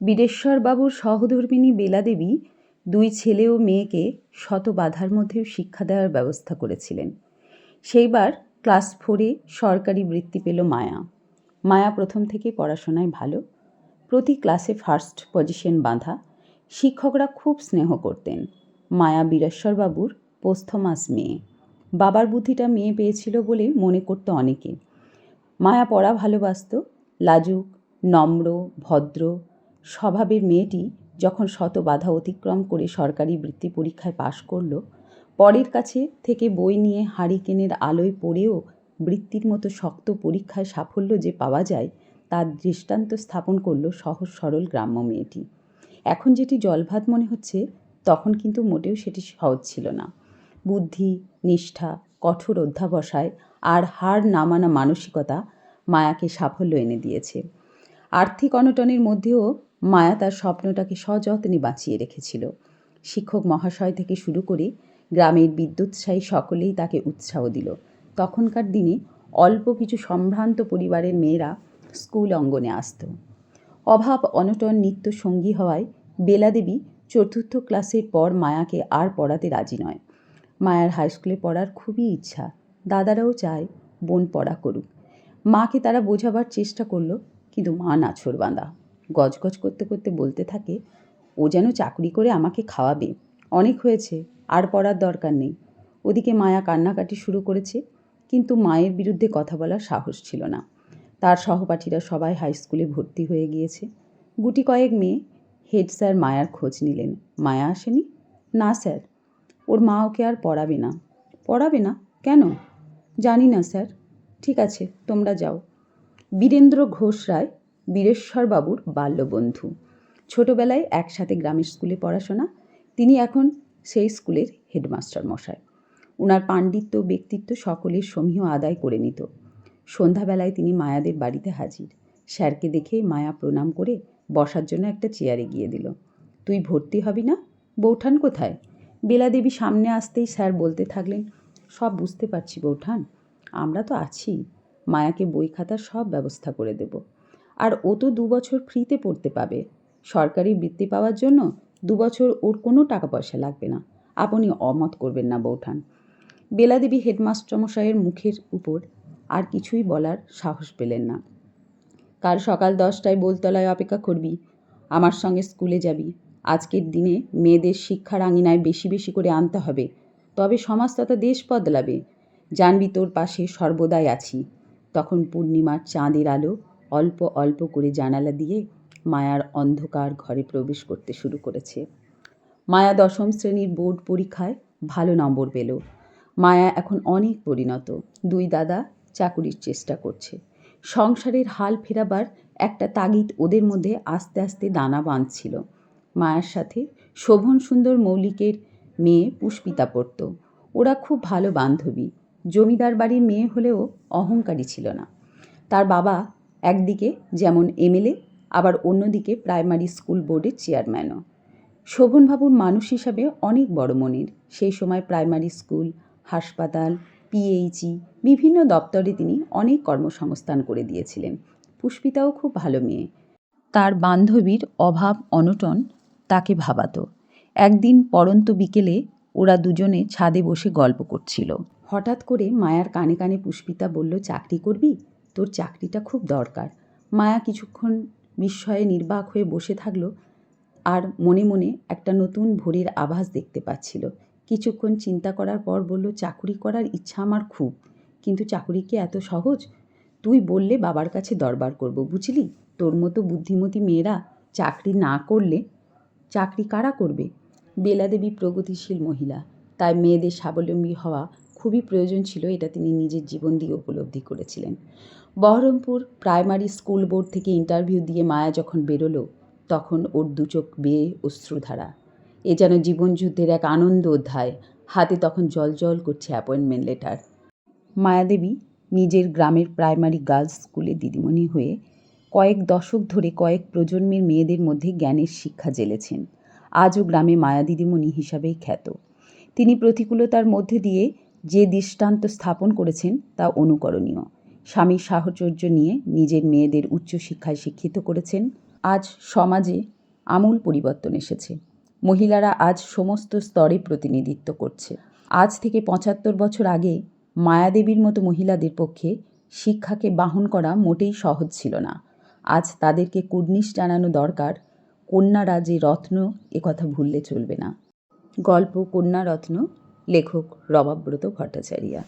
বীরেশ্বরবাবুর সহধর্মিণী বেলাদেবী দুই ছেলে ও মেয়েকে শত বাধার মধ্যেও শিক্ষা দেওয়ার ব্যবস্থা করেছিলেন। সেইবার ক্লাস ফোরে সরকারি বৃত্তি পেল মায়া। মায়া প্রথম থেকে পড়াশোনায় ভালো। প্রতি ক্লাসে ফার্স্ট পজিশন বাঁধা। শিক্ষকরা খুব স্নেহ করতেন। মায়া বীরেশ্বরবাবুর পোস্থমাস মেয়ে। বাবার বুদ্ধিটা মেয়ে পেয়েছিল বলে মনে করতো অনেকে। মায়া পড়া ভালোবাসত। লাজুক, নম্র, ভদ্র স্বভাবের মেয়েটি যখন শত বাধা অতিক্রম করে সরকারি বৃত্তি পরীক্ষায় পাশ করল, পরের কাছে থেকে বই নিয়ে হারিকেনের আলোয় পড়েও বৃত্তির মতো শক্ত পরীক্ষায় সাফল্য যে পাওয়া যায়, তার দৃষ্টান্ত স্থাপন করল সহজ সরল গ্রাম্য মেয়েটি। এখন যেটি জলভাত মনে হচ্ছে, তখন কিন্তু মোটেও সেটি সহজ ছিল না। বুদ্ধি, নিষ্ঠা, কঠোর অধ্যাবসায় আর হার না মানা মানসিকতা মায়াকে সাফল্য এনে দিয়েছে। আর্থিক অনটনের মধ্যেও মায়া তার স্বপ্নটাকে সযত্নে বাঁচিয়ে রেখেছিল। শিক্ষক মহাশয় থেকে শুরু করে গ্রামের বিদ্যুৎসাহী সকলেই তাকে উৎসাহ দিল। তখনকার দিনে অল্প কিছু সম্ভ্রান্ত পরিবারের মেয়েরা স্কুল অঙ্গনে আসত। অভাব, অনটন, নিত্য সঙ্গী হওয়ায় বেলাদেবী চতুর্থ ক্লাসের পর মায়াকে আর পড়াতে রাজি নয়। মায়ার হাই স্কুলে পড়ার খুবই ইচ্ছা। দাদারাও চায় বোন পড়া করুক। মাকে তারা বোঝাবার চেষ্টা করল, কিন্তু মা নাছর বাঁধা গজগজ করতে করতে বলতে থাকে, ও যেন চাকরি করে আমাকে খাওয়াবে। অনেক হয়েছে, আর পড়ার দরকার নেই। ওদিকে মায়া কান্নাকাটি শুরু করেছে, কিন্তু মায়ের বিরুদ্ধে কথা বলার সাহস ছিল না। তার সহপাঠীরা সবাই হাই স্কুলে ভর্তি হয়ে গিয়েছে। গুটি কয়েক মেয়ে, হেড স্যার মায়ার খোঁজ নিলেন। মায়া আসেনি? না, স্যার। ওর মা ওকে আর পড়াবে না। পড়াবে না? কেন? জানি না, স্যার। ঠিক আছে, তোমরা যাও। বীরেন্দ্র ঘোষ রায় বীরেশ্বরবাবুর বাল্যবন্ধু। ছোটবেলায় একসাথে গ্রামের স্কুলে পড়াশোনা, তিনি এখন সেই স্কুলের হেডমাস্টার মশাই। ওনার পাণ্ডিত্য ব্যক্তিত্ব সকলের সমীহ আদায় করে নিত। সন্ধ্যাবেলায় তিনি মায়াদের বাড়িতে হাজির। স্যারকে দেখেই মায়া প্রণাম করে বসার জন্য একটা চেয়ারে গিয়ে দিল। তুই ভর্তি হবি না? বৌঠান কোথায়? বেলাদেবী সামনে আসতেই স্যার বলতে থাকলেন, সব বুঝতে পারছি বৌঠান, আমরা তো আছি। মায়াকে বই খাতার সব ব্যবস্থা করে দেব। আর ও তো দু বছর ফ্রিতে পড়তে পাবে। সরকারি বৃত্তি পাওয়ার জন্য দু বছর ওর কোনো টাকা পয়সা লাগবে না। আপনি অমত করবেন না, বৌঠান। বেলাদেবী হেডমাস্টারমশাইয়ের মুখের উপর আর কিছুই বলার সাহস পেলেন না। কাল সকাল দশটায় বোলতলায় অপেক্ষা করবি। আমার সঙ্গে স্কুলে যাবি। আজকের দিনে মেয়েদের শিক্ষার আঙিনায় বেশি বেশি করে আনতে হবে। তবে সমাজ তথা দেশ বদলাবে। জানবি তোর পাশে সর্বদাই আছি। তখন পূর্ণিমার চাঁদের আলো অল্প অল্প করে জানালা দিয়ে মায়ার অন্ধকার ঘরে প্রবেশ করতে শুরু করেছে। মায়া দশম শ্রেণির বোর্ড পরীক্ষায় ভালো নম্বর পেল। মায়া এখন অনেক পরিণত। দুই দাদা চাকুরির চেষ্টা করছে। সংসারের হাল ফেরাবার একটা তাগিদ ওদের মধ্যে আস্তে আস্তে দানা বাঁধছিল। মায়ের সাথে শোভন সুন্দর মৌলিকের মেয়ে পুষ্পিতা পড়ত। ওরা খুব ভালো বান্ধবী। জমিদার বাড়ির মেয়ে হলেও অহংকারী ছিল না। তার বাবা একদিকে যেমন এমএলএ, আবার অন্যদিকে প্রাইমারি স্কুল বোর্ডের চেয়ারম্যানও। শোভনবাবুর মানুষ হিসাবে অনেক বড় মনের। সেই সময় প্রাইমারি স্কুল, হাসপাতাল, পিএইচই, বিভিন্ন দপ্তরে তিনি অনেক কর্মসংস্থান করে দিয়েছিলেন। পুষ্পিতাও খুব ভালো মেয়ে। তার বান্ধবীর অভাব, অনটন তাকে ভাবাতো। একদিন পরন্ত বিকেলে ওরা দুজনে ছাদে বসে গল্প করছিল। হঠাৎ করে মায়ার কানে কানে পুষ্পিতা বলল, চাকরি করবি? তোর চাকরিটা খুব দরকার। মায়া কিছুক্ষণ বিস্ময়ে নির্বাক হয়ে বসে থাকল আর মনে মনে একটা নতুন ভোরের আভাস দেখতে পাচ্ছিল। কিছুক্ষণ চিন্তা করার পর বলল, চাকুরি করার ইচ্ছা আমার খুব, কিন্তু চাকুরি কি এত সহজ? তুই বললে বাবার কাছে দরবার করব, বুঝলি? তোর মতো বুদ্ধিমতী মেয়েরা চাকরি না করলে চাকরি কারা করবে? বেলাদেবী প্রগতিশীল মহিলা, তাই মেয়েদের স্বাবলম্বী হওয়া খুবই প্রয়োজন ছিল, এটা তিনি নিজের জীবন দিয়ে উপলব্ধি করেছিলেন। বহরমপুর প্রাইমারি স্কুল বোর্ড থেকে ইন্টারভিউ দিয়ে মায়া যখন বেরোলো, তখন ওর দুচোখ বেয়ে অশ্রুধারা। এ যেন জীবনযুদ্ধের এক আনন্দ অধ্যায়, হাতে তখন জল জল করছে অ্যাপয়েন্টমেন্ট লেটার। মায়াদেবী নিজের গ্রামের প্রাইমারি গার্লস স্কুলে দিদিমণি হয়ে কয়েক দশক ধরে কয়েক প্রজন্মের মেয়েদের মধ্যে জ্ঞানের শিক্ষা জেলেছেন। আজও গ্রামে মায়া দিদিমণি হিসাবেই খ্যাত। তিনি প্রতিকূলতার মধ্যে দিয়ে যে দৃষ্টান্ত স্থাপন করেছেন তা অনুকরণীয়। স্বামীর সাহচর্য নিয়ে নিজের মেয়েদের উচ্চশিক্ষায় শিক্ষিত করেছেন। আজ সমাজে আমূল পরিবর্তন এসেছে। মহিলারা আজ সমস্ত স্তরে প্রতিনিধিত্ব করছে। আজ থেকে পঁচাত্তর বছর আগে মায়াদেবীর মতো মহিলাদের পক্ষে শিক্ষাকে বাহন করা মোটেই সহজ ছিল না। আজ তাদেরকে কুর্নিশ জানানো দরকার। কন্যারা যে রত্ন একথা ভুললে চলবে না। গল্প কন্যারত্ন লেখক রবাব্রত ভট্টাচার্যা।